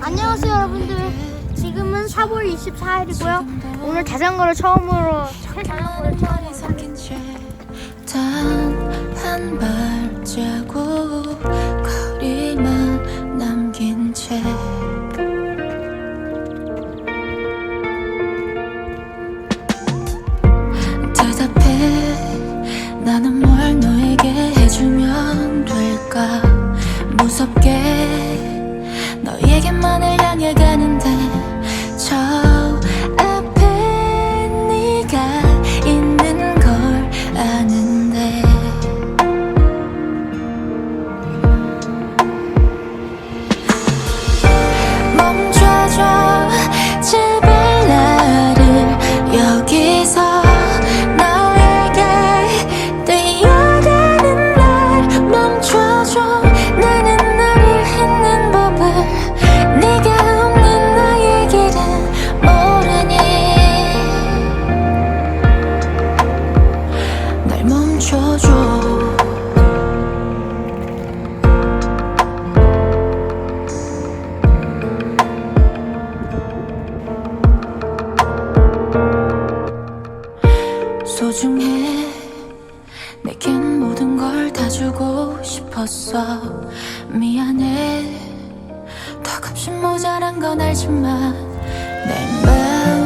안녕하세요 여러분들. 지금은 4월 24일이고요. 오늘 자전거를 처음으로 무섭게 너에게만을 향해 가 싶었어 미안해 더없이 모자란 건 알지만 내 맘.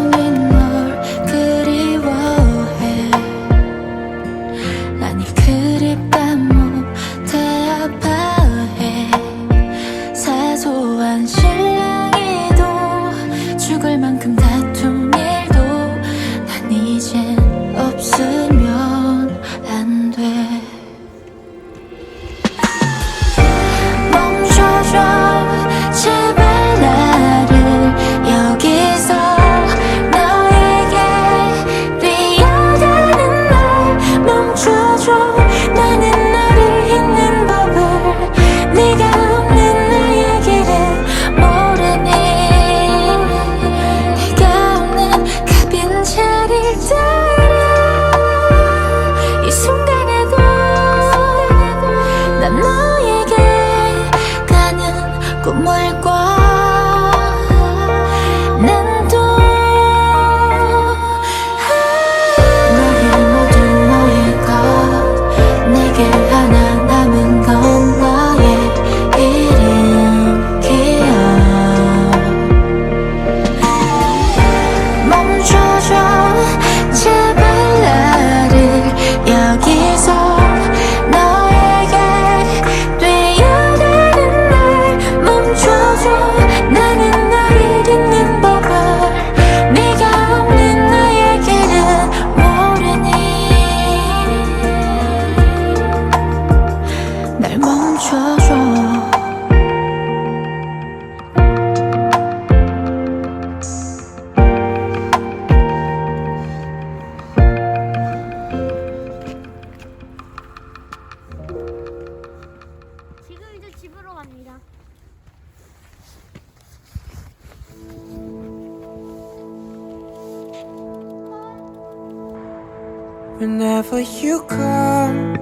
Whenever you come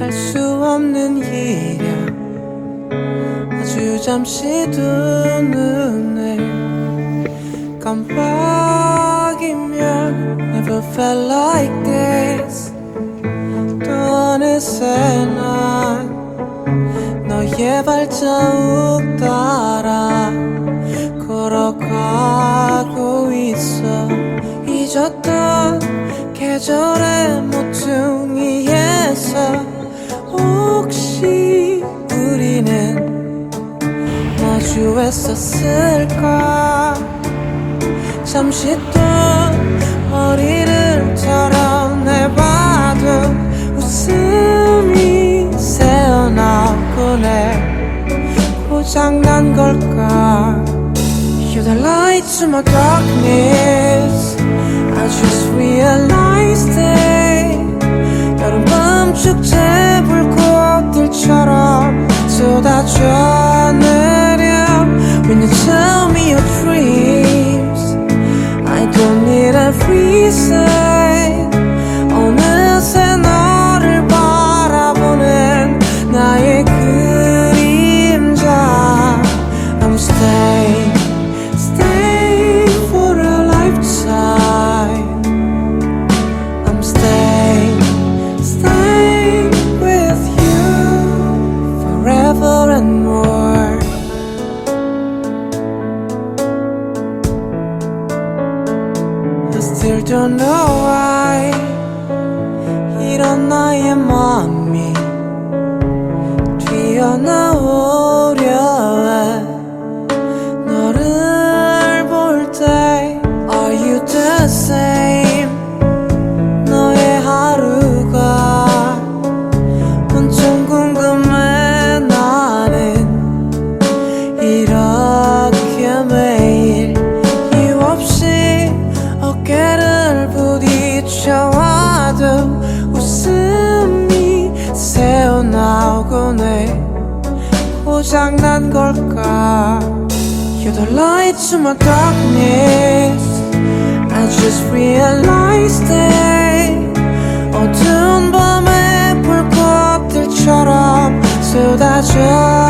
할 수 없는 일이야. 아주 잠시 두 눈을 깜빡이면 Never felt like this. 또 어느새 난 너의 발자국 따라 걸어가고 있어. 잊었던 계절의 모퉁이에서 혹시 우리는 마주했었을까? 잠시 또 머리를 털어내봐도 웃음이 새어나오곤 해 고장난 걸까? You the light to my darkness. realized it. 여름밤 축제 불꽃들 don't know why 이런 나의 마음이 튀어나와 장난 걸까 You're the light to my darkness I just realized it 어두운 밤의 불꽃들처럼 쏟아져